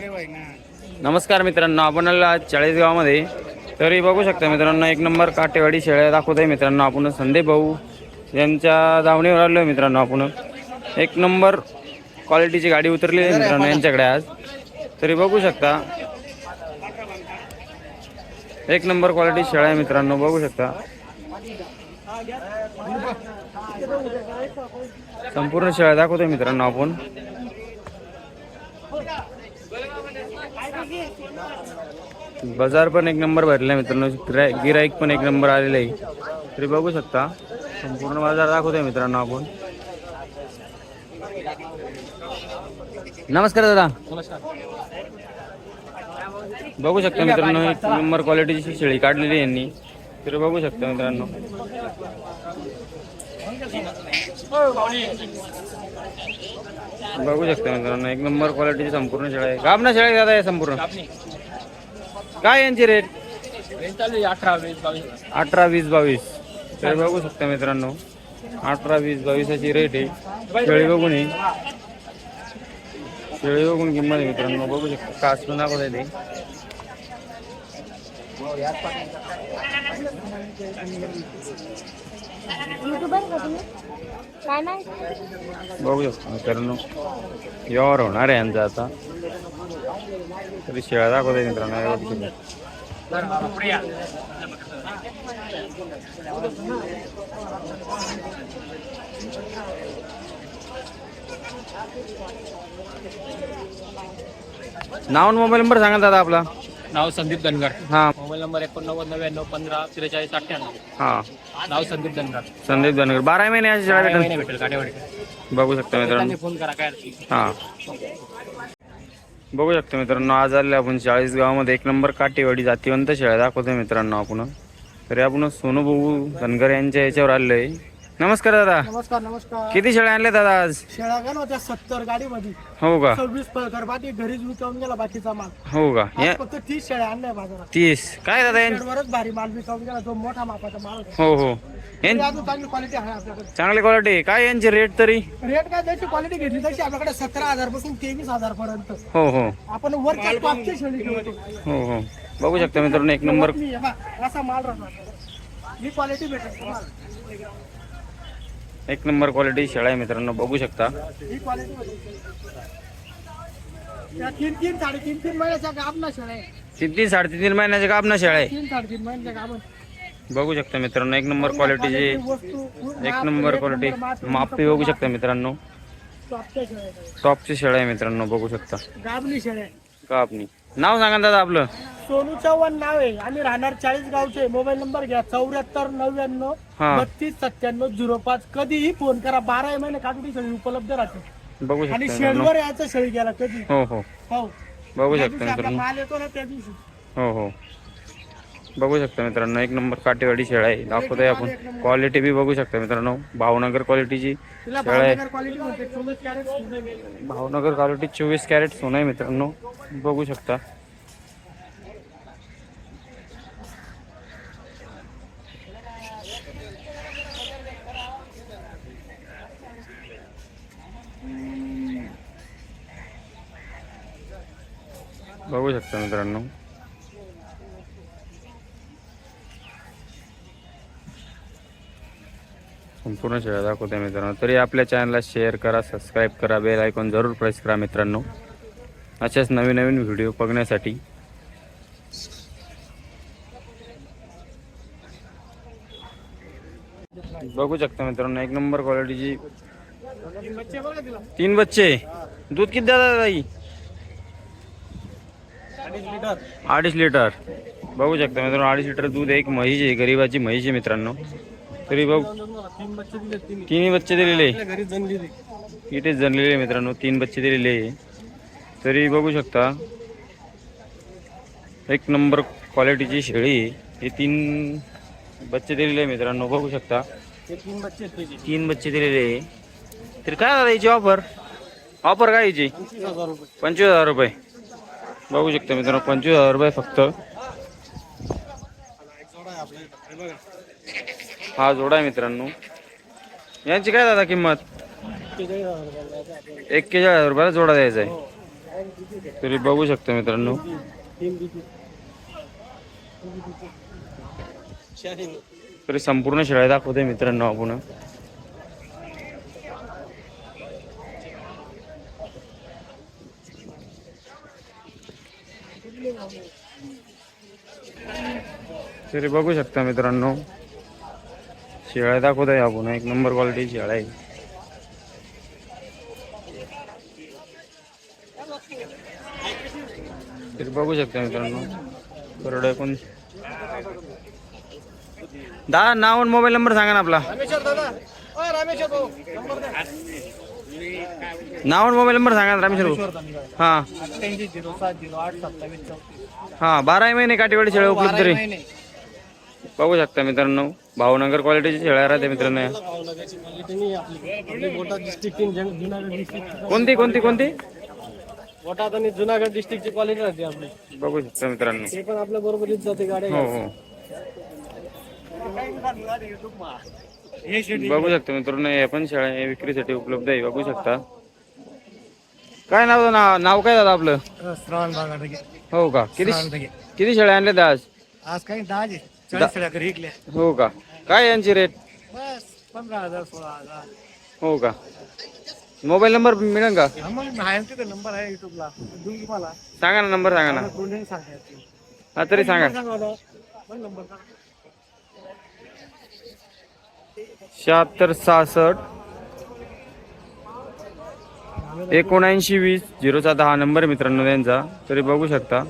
नमस्कार मित्रांनो आपण आलो आज चाळीसगावमध्ये. तरी बघू शकता मित्रांनो एक नंबर काटेवाडी शेळ्या दाखवत आहे मित्रांनो आपण संदीप भाऊ यांच्या धावणीवर आलो आहे मित्रांनो आपण. एक नंबर क्वालिटीची गाडी उतरली आहे मित्रांनो यांच्याकडे आज. तरी बघू शकता. एक नंबर क्वालिटी शेळ्या आहे मित्रांनो बघू शकता. संपूर्ण शेळ्या दाखवतोय मित्रांनो आपण. बाजार पण एक नंबर भरला आहे मित्रांनो. गिराय गिराईक पण एक नंबर आलेलं आहे. तरी बघू शकता. संपूर्ण बाजार दाखवतोय मित्रांनो आपण. नमस्कार दादा. बघू शकता मित्रांनो एक नंबर क्वालिटीची शेळी काढलेली आहे यांनी. तरी बघू शकता मित्रांनो. बघू शकता मित्रांनो एक नंबर क्वालिटीची संपूर्ण शेळ्या आहे. गाबना आहे दादा या संपूर्ण. काय यांची रेट अठरा वीस बावीस. अठरा वीस बावीस. तर बघू शकता मित्रांनो. अठरा वीस बावीसाची रेट आहे. शेळी बघून आहे शेळी बघून किंमत आहे मित्रांनो. बघू शकता. कास पण दाखवत आहे ते. युट्यूबर का तुम्ही? काय नाही बघू शकता मित्रांनो. यावर होणार आहे यांचा आता. दाखवत शकता. नाव मोबाईल नंबर सांगा दादा आपला. नाव संदीप धनगर. हा. मोबाईल नंबर एकोणनव्वद नव्याण्णव पंधरा त्रेचाळीस अठ्ठ्याण्णव. हा. नाव संदीप धनगर. संदीप धनगर. बारा महिने अशी भेटेल. बघू शकता मित्रांनो. फोन करा काय. हा. बघू शकतो मित्रांनो आज आले आपण चाळीस गावामध्ये. एक नंबर काटेवाडी जातीवंत शेळ्या दाखवतोय मित्रांनो आपण. तरी आपण सोनू भाऊ धनगर यांच्या याच्यावर आहे. नमस्कार दादा. नमस्कार नमस्कार. किती शेळ्या आणल्या दादा आज? शेळ्या गेलो होत्या सत्तर गाडीमध्ये. हो का? सव्वीस घरबाटी घरीच विकावून गेला बाकीचा माल. हो का? आज फक्त तीस शेळ्या आणल्या बाजारात. तीस. काय दादा यां- शेडवरच भारी माल विकावून गेला जो मोठा मापाचा माल होता. हो हो. तरी यां- अजून चांगली क्वालिटी आहे आपल्याकडे. चांगली क्वालिटी काय यांची रेट तरी? रेट काय जशी क्वालिटी घेतली तशी आपल्याकडे सतरा हजारपासून तेवीस हजार पर्यंत. हो हो. आपण वरच्या टॉपची शेळी हो हो. बघू शकता मित्रांनो एक नंबर असा माल राहणार ही क्वालिटी भेटेल तुम्हाला. एक नंबर क्वालिटी शेळ्या आहे मित्रांनो बघू शकता. ही क्वालिटी तीन तीन साडेतीन तीन महिन्याच्या गाबना शेळ्या आहे. तीन तीन साडेतीन महिन्याचे काप ना शेळ्या आहे. तीन साडेतीन महिन्याच्या गाबन बघू शकता मित्रांनो एक नंबर क्वालिटीची वस्तू एक नंबर क्वालिटी मापी बघू शकता मित्रांनो. टॉपच्या शेळ्या आहेत. टॉपची आहे मित्रांनो बघू शकता. गाबली शेळ्या आहे. का आपली नाव सांगा दादा आपलं. सोनू चव्हाण नाव आहे आम्ही राहणार चाळीस गावचे. मोबाईल नंबर घ्या. चौऱ्याहत्तर नव्याण्णव हा. बत्तीस सत्त्याण्णव झिरो पाच. कधीही फोन करा. बारा महिने काकडी शेळी उपलब्ध राहते बघू शकता आणि मित्रांनो. शेडवर यायचं शेळी गेला कधी? हो हो. हो. बघू ज्या शकता आपला मित्रांनो. माल येतो ना त्या दिवशी. हो हो. बघू शकता मित्रांनो. एक नंबर काटेवाडी शेळा आहे. दाखवतोय आपण. क्वालिटी बी बघू शकता मित्रांनो. भावनगर क्वालिटीची तिला शेळ्या आहे. भावनगर क्वालिटी म्हणते चोवीस कॅरेट. भावनगर क्वालिटी चोवीस कॅरेट सोनं आहे मित्रांनो. बघू शकता. बघू शकता मित्रांनो. संपूर्ण शेळ्या दाखवते मित्रांनो. तरी आपल्या चॅनलला शेअर करा सबस्क्राईब करा बेल ऐकून जरूर प्रेस करा मित्रांनो. अशाच नवीन नवीन व्हिडिओ बघण्यासाठी. बघू शकता मित्रांनो एक नंबर क्वालिटीची बच्चे तीन बच्चे. दूध किती देतात ताई अडीच लिटर. बघू शकता मित्रांनो अडीच लिटर दूध एक म्हैस आहे गरीबाची म्हैस आहे मित्रांनो. तरी बघ तीन बच्चे तिन्ही दिलेले इथेच जनलेले आहे मित्रांनो तीन बच्चे दिलेले आहे. तरी बघू शकता एक नंबर क्वालिटीची शेळी. हे तीन बच्चे दिलेले आहे मित्रांनो बघू शकता. तीन बच्चे तीन दिलेले आहे. तरी काय झालं याची ऑफर ऑफर काय याची? पंचवीस हजार रुपये. बघू शकता मित्रांनो पंचवीस हजार रुपये फक्त. हा जोडा आहे मित्रांनो. यांची काय दादा किंमत? हजार एक्केचाळीस हजार रुपयाला जोडा द्यायचा आहे. तरी बघू शकता मित्रांनो. तरी संपूर्ण शेळ्या दाखवते मित्रांनो आपण. तरी बघू शकता मित्रांनो. शेळ्या दाखवतोय आपण. एक नंबर क्वालिटी शेळ्या आहे. तरी बघू शकता मित्रांनो. बरोबर पण दा नाव आणि मोबाईल नंबर सांगा ना आपला. दादा. नाव आणि मोबाईल नंबर सांगा ना रामेश्वर. हा. हा बारा महिने काठीवाडी शेळ्या उपलब्ध बघू शकता मित्रांनो भावनगर क्वालिटीची शेळ्या राहते मित्रांनो कोणती कोणती कोणती? बोटात आणि जुनागड डिस्ट्रिक्टची क्वालिटी राहते आपली बघू शकता मित्रांनो. ते पण आपल्या बरोबरीच जाते गाड्या हो हो. बघू शकता मित्रांनो हे पण शेळ्या हे विक्रीसाठी उपलब्ध आहे बघू शकता. काय नाव नाव नाव काय दादा आपलं? श्रावण भागात हो का? किती किती शेळ्या आणल्या आज? आज काही दहा चाळीस हो का? काय यांची रेट बस पंधरा हजार सोळा हजार. हो का? मोबाईल नंबर मिळेल का? मग आहे तिथे नंबर आहे युट्यूबला देऊ तुम्हाला सांगा ना नंबर सांगा ना. सांगायचं हा तरी सांगा. नंबर शहात्तर सहासष्ट एकोणऐंशी वीस झिरोचा दहा नंबर मित्रांनो त्यांचा तरी बघू शकता.